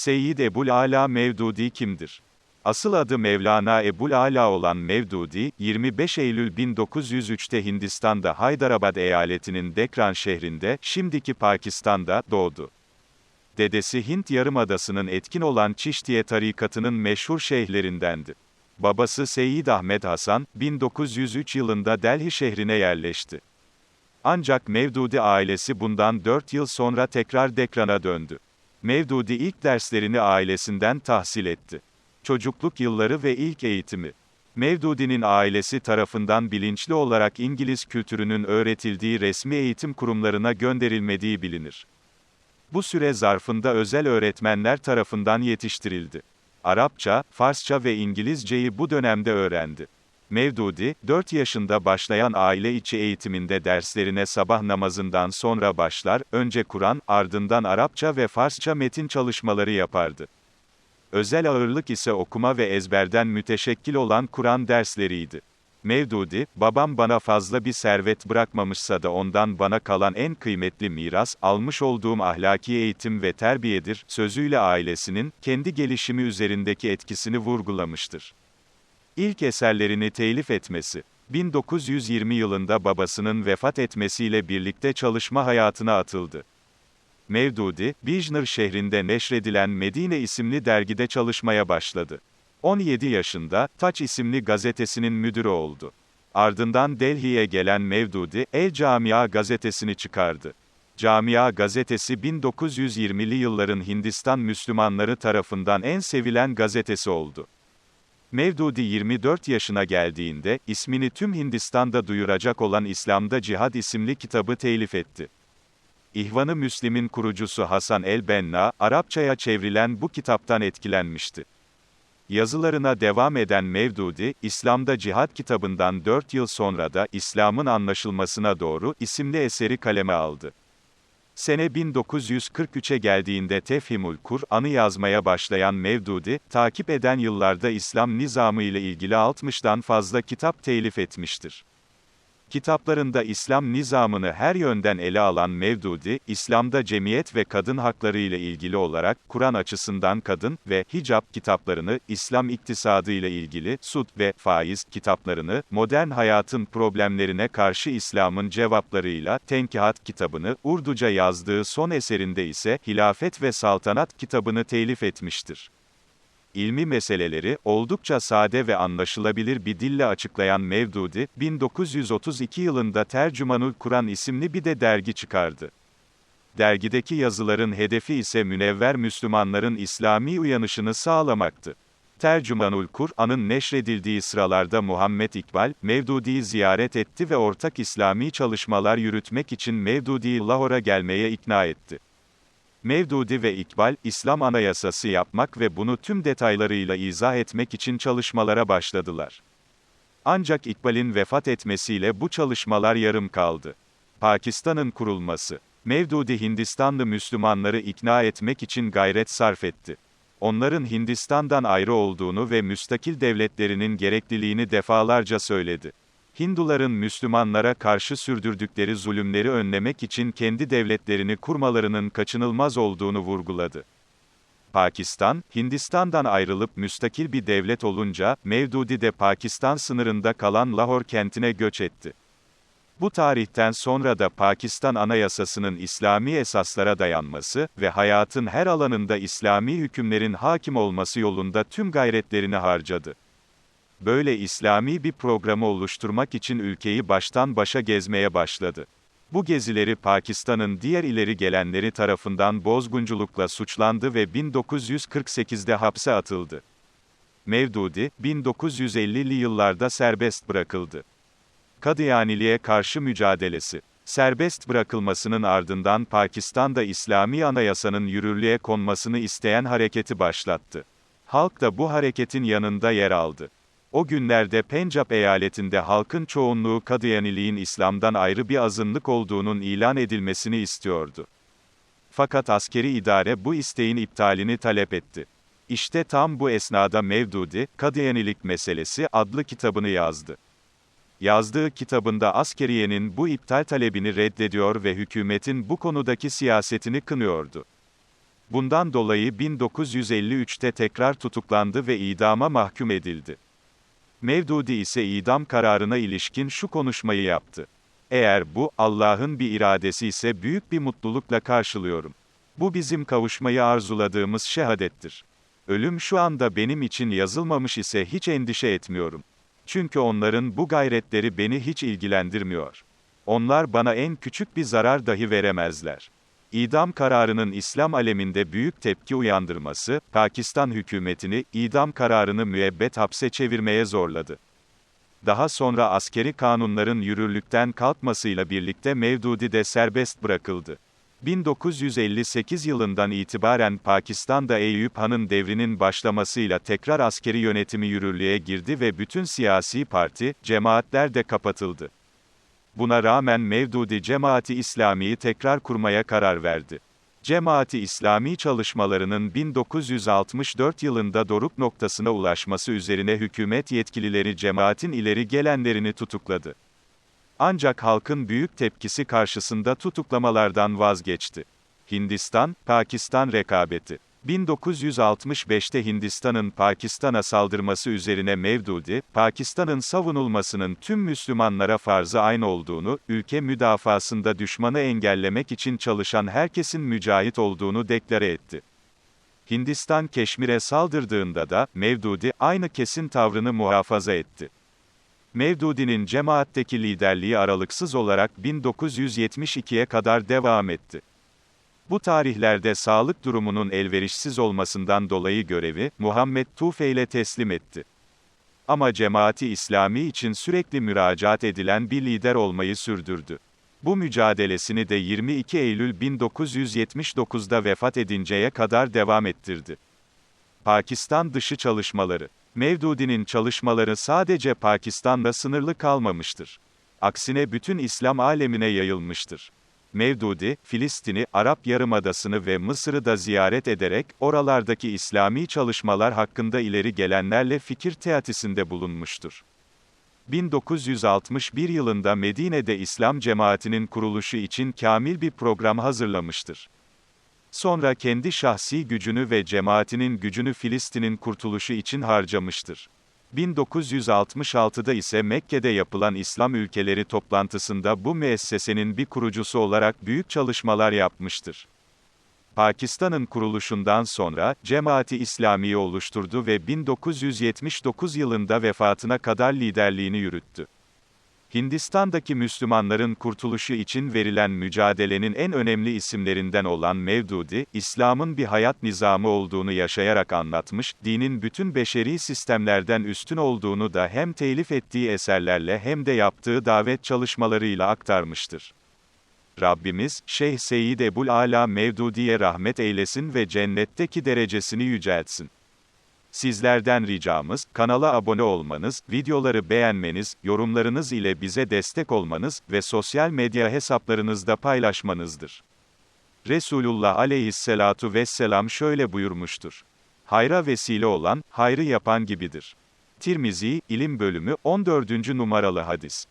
Seyyid Ebul Ala Mevdudi kimdir? Asıl adı Mevlana Ebul Ala olan Mevdudi, 25 Eylül 1903'te Hindistan'da Haydarabad eyaletinin Dekran şehrinde, şimdiki Pakistan'da, doğdu. Dedesi Hint Yarımadası'nın etkin olan Çiştiye tarikatının meşhur şeyhlerindendi. Babası Seyyid Ahmet Hasan, 1903 yılında Delhi şehrine yerleşti. Ancak Mevdudi ailesi bundan 4 yıl sonra tekrar Dekran'a döndü. Mevdudi ilk derslerini ailesinden tahsil etti. Çocukluk yılları ve ilk eğitimi. Mevdudi'nin ailesi tarafından bilinçli olarak İngiliz kültürünün öğretildiği resmi eğitim kurumlarına gönderilmediği bilinir. Bu süre zarfında özel öğretmenler tarafından yetiştirildi. Arapça, Farsça ve İngilizceyi bu dönemde öğrendi. Mevdudi, 4 yaşında başlayan aile içi eğitiminde derslerine sabah namazından sonra başlar, önce Kur'an, ardından Arapça ve Farsça metin çalışmaları yapardı. Özel ağırlık ise okuma ve ezberden müteşekkil olan Kur'an dersleriydi. Mevdudi, babam bana fazla bir servet bırakmamışsa da ondan bana kalan en kıymetli miras, almış olduğum ahlaki eğitim ve terbiyedir, sözüyle ailesinin, kendi gelişimi üzerindeki etkisini vurgulamıştır. İlk eserlerini telif etmesi, 1920 yılında babasının vefat etmesiyle birlikte çalışma hayatına atıldı. Mevdudi, Bijnır şehrinde neşredilen Medine isimli dergide çalışmaya başladı. 17 yaşında, Taç isimli gazetesinin müdürü oldu. Ardından Delhi'ye gelen Mevdudi, El Camia gazetesini çıkardı. Camia gazetesi 1920'li yılların Hindistan Müslümanları tarafından en sevilen gazetesi oldu. Mevdudi 24 yaşına geldiğinde, ismini tüm Hindistan'da duyuracak olan İslam'da Cihad isimli kitabı telif etti. İhvan-ı Müslim'in kurucusu Hasan el-Benna, Arapçaya çevrilen bu kitaptan etkilenmişti. Yazılarına devam eden Mevdudi, İslam'da Cihad kitabından 4 yıl sonra da İslam'ın anlaşılmasına doğru isimli eseri kaleme aldı. Sene 1943'e geldiğinde Tefhimul Kur'an'ı yazmaya başlayan Mevdudi, takip eden yıllarda İslam nizamı ile ilgili 60'dan fazla kitap telif etmiştir. Kitaplarında İslam nizamını her yönden ele alan Mevdudi, İslam'da cemiyet ve kadın hakları ile ilgili olarak, Kur'an açısından kadın ve hicap kitaplarını, İslam iktisadı ile ilgili, sud ve faiz kitaplarını, modern hayatın problemlerine karşı İslam'ın cevaplarıyla, Tenkihat kitabını, Urduca yazdığı son eserinde ise, Hilafet ve Saltanat kitabını telif etmiştir. İlmi meseleleri, oldukça sade ve anlaşılabilir bir dille açıklayan Mevdudi, 1932 yılında Tercümanul Kur'an isimli bir de dergi çıkardı. Dergideki yazıların hedefi ise münevver Müslümanların İslami uyanışını sağlamaktı. Tercümanul Kur'an'ın neşredildiği sıralarda Muhammed İkbal, Mevdudi'yi ziyaret etti ve ortak İslami çalışmalar yürütmek için Mevdudi'yi Lahor'a gelmeye ikna etti. Mevdudi ve İkbal, İslam Anayasası yapmak ve bunu tüm detaylarıyla izah etmek için çalışmalara başladılar. Ancak İkbal'in vefat etmesiyle bu çalışmalar yarım kaldı. Pakistan'ın kurulması. Mevdudi Hindistanlı Müslümanları ikna etmek için gayret sarf etti. Onların Hindistan'dan ayrı olduğunu ve müstakil devletlerinin gerekliliğini defalarca söyledi. Hinduların Müslümanlara karşı sürdürdükleri zulümleri önlemek için kendi devletlerini kurmalarının kaçınılmaz olduğunu vurguladı. Pakistan, Hindistan'dan ayrılıp müstakil bir devlet olunca, Mevdudi de Pakistan sınırında kalan Lahore kentine göç etti. Bu tarihten sonra da Pakistan Anayasası'nın İslami esaslara dayanması ve hayatın her alanında İslami hükümlerin hakim olması yolunda tüm gayretlerini harcadı böyle İslami bir programı oluşturmak için ülkeyi baştan başa gezmeye başladı. Bu gezileri Pakistan'ın diğer ileri gelenleri tarafından bozgunculukla suçlandı ve 1948'de hapse atıldı. Mevdudi, 1950'li yıllarda serbest bırakıldı. Kadıyaniliğe karşı mücadelesi Serbest bırakılmasının ardından Pakistan'da İslami anayasanın yürürlüğe konmasını isteyen hareketi başlattı. Halk da bu hareketin yanında yer aldı. O günlerde Pencap eyaletinde halkın çoğunluğu Kadıyaniliğin İslam'dan ayrı bir azınlık olduğunun ilan edilmesini istiyordu. Fakat askeri idare bu isteğin iptalini talep etti. İşte tam bu esnada Mevdudi, Kadıyanilik Meselesi adlı kitabını yazdı. Yazdığı kitabında askeriyenin bu iptal talebini reddediyor ve hükümetin bu konudaki siyasetini kınıyordu. Bundan dolayı 1953'te tekrar tutuklandı ve idama mahkum edildi. Mevdudi ise idam kararına ilişkin şu konuşmayı yaptı. Eğer bu, Allah'ın bir iradesi ise büyük bir mutlulukla karşılıyorum. Bu bizim kavuşmayı arzuladığımız şehadettir. Ölüm şu anda benim için yazılmamış ise hiç endişe etmiyorum. Çünkü onların bu gayretleri beni hiç ilgilendirmiyor. Onlar bana en küçük bir zarar dahi veremezler. İdam kararının İslam aleminde büyük tepki uyandırması, Pakistan hükümetini, idam kararını müebbet hapse çevirmeye zorladı. Daha sonra askeri kanunların yürürlükten kalkmasıyla birlikte Mevdudi de serbest bırakıldı. 1958 yılından itibaren Pakistan'da Eyüp Han'ın devrinin başlamasıyla tekrar askeri yönetimi yürürlüğe girdi ve bütün siyasi parti, cemaatler de kapatıldı. Buna rağmen Mevdudi Cemaati İslami'yi tekrar kurmaya karar verdi. Cemaati İslami çalışmalarının 1964 yılında doruk noktasına ulaşması üzerine hükümet yetkilileri cemaatin ileri gelenlerini tutukladı. Ancak halkın büyük tepkisi karşısında tutuklamalardan vazgeçti. Hindistan, Pakistan rekabeti 1965'te Hindistan'ın Pakistan'a saldırması üzerine Mevdudi, Pakistan'ın savunulmasının tüm Müslümanlara farzı aynı olduğunu, ülke müdafasında düşmanı engellemek için çalışan herkesin mücahit olduğunu deklare etti. Hindistan Keşmir'e saldırdığında da, Mevdudi, aynı kesin tavrını muhafaza etti. Mevdudi'nin cemaatteki liderliği aralıksız olarak 1972'ye kadar devam etti. Bu tarihlerde sağlık durumunun elverişsiz olmasından dolayı görevi, Muhammed Tufeil'e teslim etti. Ama cemaati İslami için sürekli müracaat edilen bir lider olmayı sürdürdü. Bu mücadelesini de 22 Eylül 1979'da vefat edinceye kadar devam ettirdi. Pakistan dışı çalışmaları Mevdudi'nin çalışmaları sadece Pakistan'da sınırlı kalmamıştır. Aksine bütün İslam alemine yayılmıştır. Mevdudi, Filistin'i, Arap Yarımadası'nı ve Mısır'ı da ziyaret ederek, oralardaki İslami çalışmalar hakkında ileri gelenlerle fikir teatisinde bulunmuştur. 1961 yılında Medine'de İslam cemaatinin kuruluşu için kamil bir program hazırlamıştır. Sonra kendi şahsi gücünü ve cemaatinin gücünü Filistin'in kurtuluşu için harcamıştır. 1966'da ise Mekke'de yapılan İslam ülkeleri toplantısında bu müessesenin bir kurucusu olarak büyük çalışmalar yapmıştır. Pakistan'ın kuruluşundan sonra, Cemaati İslami'yi oluşturdu ve 1979 yılında vefatına kadar liderliğini yürüttü. Hindistan'daki Müslümanların kurtuluşu için verilen mücadelenin en önemli isimlerinden olan Mevdudi, İslam'ın bir hayat nizamı olduğunu yaşayarak anlatmış, dinin bütün beşeri sistemlerden üstün olduğunu da hem telif ettiği eserlerle hem de yaptığı davet çalışmalarıyla aktarmıştır. Rabbimiz, Şeyh Seyyid Ebul Ala Mevdudi'ye rahmet eylesin ve cennetteki derecesini yüceltsin. Sizlerden ricamız, kanala abone olmanız, videoları beğenmeniz, yorumlarınız ile bize destek olmanız ve sosyal medya hesaplarınızda paylaşmanızdır. Resulullah aleyhisselatu vesselam şöyle buyurmuştur. Hayra vesile olan, hayrı yapan gibidir. Tirmizi, İlim Bölümü, 14. numaralı hadis.